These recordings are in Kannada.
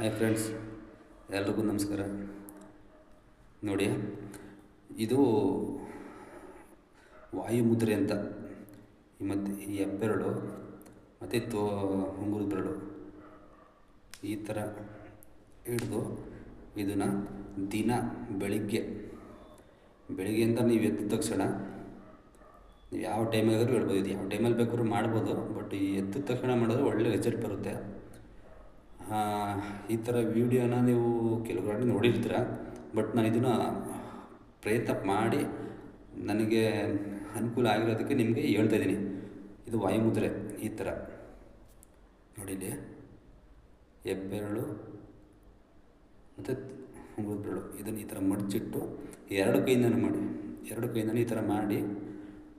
ಹಾಯ್ ಫ್ರೆಂಡ್ಸ್ ಎಲ್ರಿಗೂ ನಮಸ್ಕಾರ. ನೋಡಿ, ಇದು ವಾಯುಮುದ್ರೆ ಅಂತ. ಮತ್ತು ಈ ಹೆಬ್ಬೆರಳು, ಮತ್ತು ತೋ, ಉಂಗುರದ ಬೆರಳು. ಈ ಥರ ಹಿಡಿದು ಇದನ್ನು ದಿನ ಬೆಳಿಗ್ಗೆ ಬೆಳಿಗ್ಗೆಯಿಂದ ನೀವು ಎದ್ದ ತಕ್ಷಣ, ನೀವು ಯಾವ ಟೈಮಾದರೂ ಹೇಳ್ಬೋದು. ಇದು ಯಾವ ಟೈಮಲ್ಲಿ ಬೇಕಾದ್ರೂ ಮಾಡ್ಬೋದು ಬಟ್ ಈ ಎದ್ದ ತಕ್ಷಣ ಮಾಡಿದ್ರೆ ಒಳ್ಳೆ ರಿಸಲ್ಟ್ ಬರುತ್ತೆ. ಈ ಥರ ವೀಡಿಯೋನ ನೀವು ಕೆಲವು ಕಡೆ ನೋಡಿರ್ತೀರ. ಬಟ್ ನಾನು ಇದನ್ನು ಪ್ರಯತ್ನ ಮಾಡಿ ನನಗೆ ಅನುಕೂಲ ಆಗಿರೋದಕ್ಕೆ ನಿಮಗೆ ಹೇಳ್ತಾ ಇದ್ದೀನಿ. ಇದು ವಾಯುಮುದ್ರೆ ಈ ಥರ ನೋಡಿಲಿ ಹೆಬ್ಬೆರಳು ಮತ್ತು ಉಂಗುರದ ಇದನ್ನು ಈ ಥರ ಮಡಚಿಟ್ಟು ಎರಡು ಕೈಯಿಂದನೂ ಮಾಡಿ. ಎರಡು ಕೈಯಿಂದನೂ ಈ ಥರ ಮಾಡಿ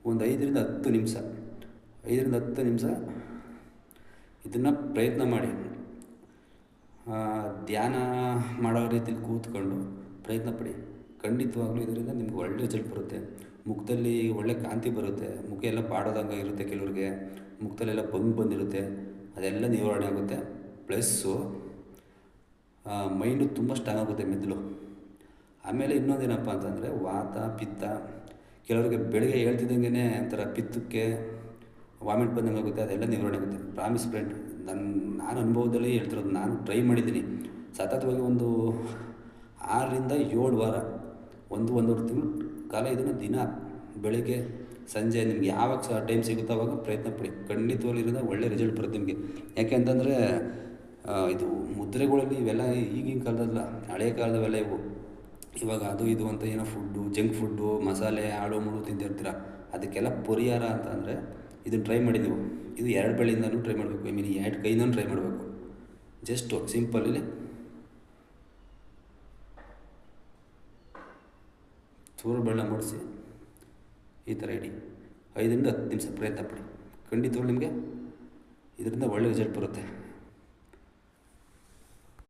ಒಂದು ಐದರಿಂದ ಹತ್ತು ನಿಮಿಷ. ಐದರಿಂದ ಹತ್ತು ನಿಮಿಷ ಇದನ್ನು ಪ್ರಯತ್ನ ಮಾಡಿ. ಧ್ಯಾನ ಮಾಡೋ ರೀತಿಯಲ್ಲಿ ಕೂತ್ಕೊಂಡು ಪ್ರಯತ್ನ ಪಡಿ. ಖಂಡಿತವಾಗ್ಲೂ ಇದರಿಂದ ನಿಮ್ಗೆ ಒಳ್ಳೆ ರಿಸಲ್ಟ್ ಬರುತ್ತೆ. ಮುಖದಲ್ಲಿ ಒಳ್ಳೆ ಕಾಂತಿ ಬರುತ್ತೆ. ಮುಖ ಎಲ್ಲ ಬಾಡೋದಂಗೆ ಇರುತ್ತೆ ಕೆಲವ್ರಿಗೆ. ಮುಖದಲ್ಲೆಲ್ಲ ಬಂದು ಬಂದಿರುತ್ತೆ. ಅದೆಲ್ಲ ನಿವಾರಣೆ ಆಗುತ್ತೆ. ಪ್ಲಸ್ಸು ಮೈಂಡು ತುಂಬ ಸ್ಟ್ರಾಂಗ್ ಆಗುತ್ತೆ ಮೆದುಳು. ಆಮೇಲೆ ಇನ್ನೊಂದೇನಪ್ಪ ಅಂತಂದರೆ ವಾತ, ಪಿತ್ತ. ಕೆಲವರಿಗೆ ಬೆಳಗ್ಗೆ ಹೇಳ್ತಿದ್ದಂಗೆ ಒಂಥರ ಪಿತ್ತಕ್ಕೆ ವಾಮಿಟ್ ಬಂದಂಗೆ ಆಗುತ್ತೆ. ಅದೆಲ್ಲ ನಿವಾರಣೆ ಆಗುತ್ತೆ. ಪ್ರಾಮಿಸ್ ಫ್ರೆಂಡ್ ನನ್ನ ನಾನು ಅನುಭವದಲ್ಲಿ ಹೇಳ್ತಿರೋದು, ನಾನು ಟ್ರೈ ಮಾಡಿದ್ದೀನಿ. ಸತತವಾಗಿ ಒಂದು ಆರರಿಂದ ಏಳು ವಾರ, ಒಂದು, ಒಂದೂವರೆ ತಿಂಗಳು ಕಾಲ ಇದನ್ನು ದಿನ ಬೆಳಗ್ಗೆ, ಸಂಜೆ, ನಿಮ್ಗೆ ಯಾವಾಗ ಟೈಮ್ ಸಿಗುತ್ತೋ ಅವಾಗ ಪ್ರಯತ್ನ ಪಡಿ. ಖಂಡಿತವಾಗಿರೋದ ಒಳ್ಳೆ ರಿಸಲ್ಟ್ ಬರುತ್ತೆ ನಿಮಗೆ. ಯಾಕೆ ಅಂತಂದರೆ ಇದು ಮುದ್ರೆಗಳಲ್ಲಿ ಇವೆಲ್ಲ ಈಗಿನ ಕಾಲದಲ್ಲ, ಹಳೆ ಕಾಲದವೆಲ್ಲ ಇವು. ಇವಾಗ ಅದು ಇದು ಅಂತ ಏನೋ ಫುಡ್ಡು ಜಂಕ್ ಫುಡ್ಡು ಮಸಾಲೆ ಆಳು ಮುಳು ತಿಂತಿರ್ತೀರ ಅದಕ್ಕೆಲ್ಲ ಪರಿಹಾರ ಅಂತ ಅಂದರೆ ಇದನ್ನು ಟ್ರೈ ಮಾಡಿ ನೀವು. ಇದು ಎರಡು ಬೆಳೆಯಿಂದಲೂ ಟ್ರೈ ಮಾಡಬೇಕು. ಐ ಮೀನ್ ಎರಡು ಕೈಯಿಂದನೂ ಟ್ರೈ ಮಾಡಬೇಕು. ಜಸ್ಟ್ ಸಿಂಪಲ್ ಇಲ್ಲಿ. ಚೂರು ಬೆಳ್ಳ ಮಾಡಿಸಿ. ಈ ಥರ ಇಡಿ. ಐದರಿಂದ ಹತ್ತು ನಿಮಿಷ ಪ್ರಯತ್ನ ಪಡಿ. ಖಂಡಿತವಾಗ್ಲೂ ನಿಮಗೆ ಇದರಿಂದ ಒಳ್ಳೆ ರಿಸಲ್ಟ್ ಬರುತ್ತೆ.